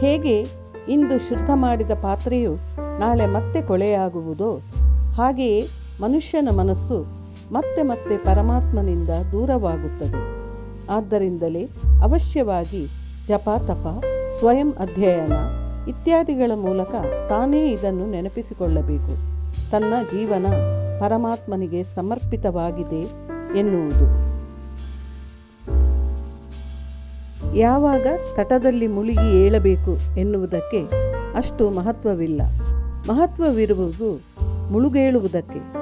ಹೇಗೆ ಇಂದು ಶುದ್ಧ ಮಾಡಿದ ಪಾತ್ರೆಯು ನಾಳೆ ಮತ್ತೆ ಕೊಳೆಯಾಗುವುದೋ ಹಾಗೆಯೇ ಮನುಷ್ಯನ ಮನಸ್ಸು ಮತ್ತೆ ಮತ್ತೆ ಪರಮಾತ್ಮನಿಂದ ದೂರವಾಗುತ್ತದೆ. ಆದ್ದರಿಂದಲೇ ಅವಶ್ಯವಾಗಿ ಜಪ, ತಪ, ಸ್ವಯಂ ಅಧ್ಯಯನ ಇತ್ಯಾದಿಗಳ ಮೂಲಕ ತಾನೇ ಇದನ್ನು ನೆನಪಿಸಿಕೊಳ್ಳಬೇಕು. ತನ್ನ ಜೀವನ ಪರಮಾತ್ಮನಿಗೆ ಸಮರ್ಪಿತವಾಗಿದೆ ಎನ್ನುವುದು. ಯಾವಾಗ ತಟದಲ್ಲಿ ಮುಳುಗಿ ಏಳಬೇಕು ಎನ್ನುವುದಕ್ಕೆ ಅಷ್ಟು ಮಹತ್ವವಿಲ್ಲ. ಮಹತ್ವವಿರುವುದು ಮುಳುಗೇಳುವುದಕ್ಕೆ.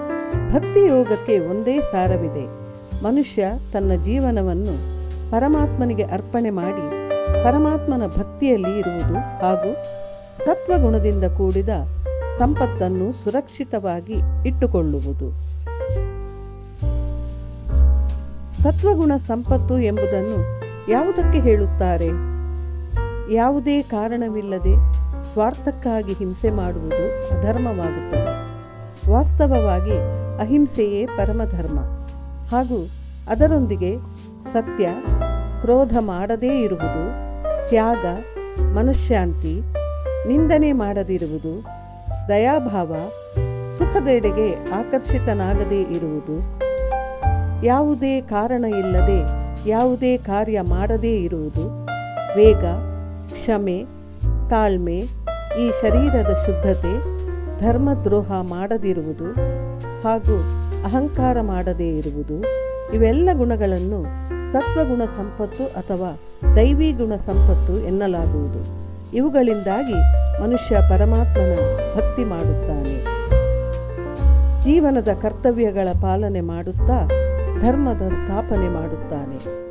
ಭಕ್ತಿ ಯೋಗಕ್ಕೆ ಒಂದೇ ಸಾರವಿದೆ. ಮನುಷ್ಯ ತನ್ನ ಜೀವನವನ್ನು ಪರಮಾತ್ಮನಿಗೆ ಅರ್ಪಣೆ ಮಾಡಿ ಪರಮಾತ್ಮನ ಭಕ್ತಿಯಲ್ಲಿ ಇರುವುದು ಹಾಗೂ ಸತ್ವಗುಣದಿಂದ ಕೂಡಿದ ಸಂಪತ್ತನ್ನು ಸುರಕ್ಷಿತವಾಗಿ ಇಟ್ಟುಕೊಳ್ಳುವುದು. ಸತ್ವಗುಣ ಸಂಪತ್ತು ಎಂಬುದನ್ನು ಯಾವುದಕ್ಕೆ ಹೇಳುತ್ತಾರೆ? ಯಾವುದೇ ಕಾರಣವಿಲ್ಲದೆ ಸ್ವಾರ್ಥಕ್ಕಾಗಿ ಹಿಂಸೆ ಮಾಡುವುದು ಅಧರ್ಮವಾಗುತ್ತದೆ. ವಾಸ್ತವವಾಗಿ ಅಹಿಂಸೆಯೇ ಪರಮಧರ್ಮ. ಹಾಗೂ ಅದರೊಂದಿಗೆ ಸತ್ಯ ಕ್ರೋಧ ಮಾಡದೇ ಇರುವುದು, ತ್ಯಾಗ ಮನಃಶಾಂತಿ ನಿಂದನೆ ಮಾಡದಿರುವುದು, ದಯಾಭಾವ ಸುಖದೆಡೆಗೆ ಆಕರ್ಷಿತನಾಗದೇ ಇರುವುದು, ಯಾವುದೇ ಕಾರಣ ಇಲ್ಲದೆ ಯಾವುದೇ ಕಾರ್ಯ ಮಾಡದೇ ಇರುವುದು. ವೇಗ, ಕ್ಷಮೆ, ತಾಳ್ಮೆ, ಈ ಶರೀರದ ಶುದ್ಧತೆ, ಧರ್ಮದ್ರೋಹ ಮಾಡದಿರುವುದು ಹಾಗೂ ಅಹಂಕಾರ ಮಾಡದೇ ಇರುವುದು. ಇವೆಲ್ಲ ಗುಣಗಳನ್ನು ಸತ್ವಗುಣ ಸಂಪತ್ತು ಅಥವಾ ದೈವಿ ಗುಣ ಸಂಪತ್ತು ಎನ್ನಲಾಗುವುದು. ಇವುಗಳಿಂದಾಗಿ ಮನುಷ್ಯ ಪರಮಾತ್ಮನ ಭಕ್ತಿ ಮಾಡುತ್ತಾನೆ. ಜೀವನದ ಕರ್ತವ್ಯಗಳ ಪಾಲನೆ ಮಾಡುತ್ತಾ ಧರ್ಮದ ಸ್ಥಾಪನೆ ಮಾಡುತ್ತಾನೆ.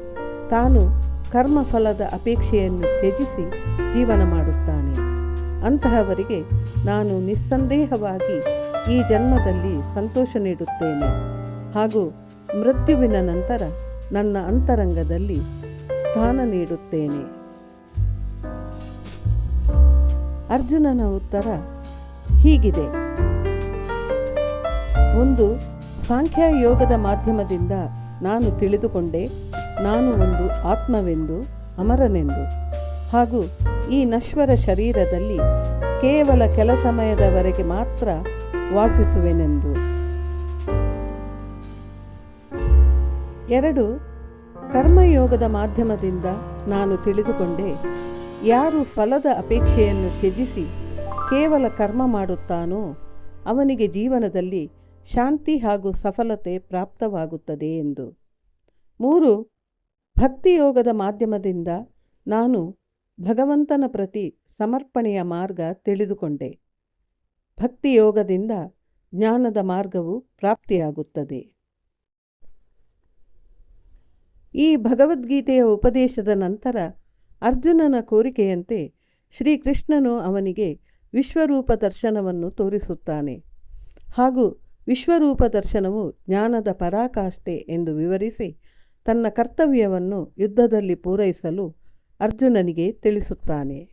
ತಾನು ಕರ್ಮಫಲದ ಅಪೇಕ್ಷೆಯನ್ನು ತ್ಯಜಿಸಿ ಜೀವನ ಮಾಡುತ್ತಾನೆ. ಅಂತಹವರಿಗೆ ನಾನು ನಿಸ್ಸಂದೇಹವಾಗಿ ಈ ಜನ್ಮದಲ್ಲಿ ಸಂತೋಷ ನೀಡುತ್ತೇನೆ. ಹಾಗೂ ಮೃತ್ಯುವಿನ ನಂತರ ನನ್ನ ಅಂತರಂಗದಲ್ಲಿ ಸ್ಥಾನ ನೀಡುತ್ತೇನೆ. ಅರ್ಜುನನ ಉತ್ತರ ಹೀಗಿದೆ. ಒಂದು ಸಾಂಖ್ಯ ಯೋಗದ ಮಾಧ್ಯಮದಿಂದ ನಾನು ತಿಳಿದುಕೊಂಡೆ, ನಾನು ಒಂದು ಆತ್ಮವೆಂದು, ಅಮರನೆಂದು. ಹಾಗೂ ಈ ನಶ್ವರ ಶರೀರದಲ್ಲಿ ಕೇವಲ ಕೆಲ ಸಮಯದವರೆಗೆ ಮಾತ್ರ ವಾಸಿಸುವೆನೆಂದು. ಎರಡು, ಕರ್ಮಯೋಗದ ಮಾಧ್ಯಮದಿಂದ ನಾನು ತಿಳಿದುಕೊಂಡೆ, ಯಾರು ಫಲದ ಅಪೇಕ್ಷೆಯನ್ನು ತ್ಯಜಿಸಿ ಕೇವಲ ಕರ್ಮ ಮಾಡುತ್ತಾನೋ, ಅವನಿಗೆ ಜೀವನದಲ್ಲಿ ಶಾಂತಿ ಹಾಗೂ ಸಫಲತೆ ಪ್ರಾಪ್ತವಾಗುತ್ತದೆ ಎಂದು. ಮೂರು, ಭಕ್ತಿಯೋಗದ ಮಾಧ್ಯಮದಿಂದ ನಾನು ಭಗವಂತನ ಪ್ರತಿ ಸಮರ್ಪಣೆಯ ಮಾರ್ಗ ತಿಳಿದುಕೊಂಡೆ. ಭಕ್ತಿಯೋಗದಿಂದ ಜ್ಞಾನದ ಮಾರ್ಗವು ಪ್ರಾಪ್ತಿಯಾಗುತ್ತದೆ. ಈ ಭಗವದ್ಗೀತೆಯ ಉಪದೇಶದ ನಂತರ ಅರ್ಜುನನ ಕೋರಿಕೆಯಂತೆ ಶ್ರೀಕೃಷ್ಣನು ಅವನಿಗೆ ವಿಶ್ವರೂಪ ದರ್ಶನವನ್ನು ತೋರಿಸುತ್ತಾನೆ ಹಾಗೂ ವಿಶ್ವರೂಪ ದರ್ಶನವು ಜ್ಞಾನದ ಪರಾಕಾಷ್ಠೆ ಎಂದು ವಿವರಿಸಿ ತನ್ನ ಕರ್ತವ್ಯವನ್ನು ಯುದ್ಧದಲ್ಲಿ ಪೂರೈಸಲು ಅರ್ಜುನನಿಗೆ ತಿಳಿಸುತ್ತಾನೆ.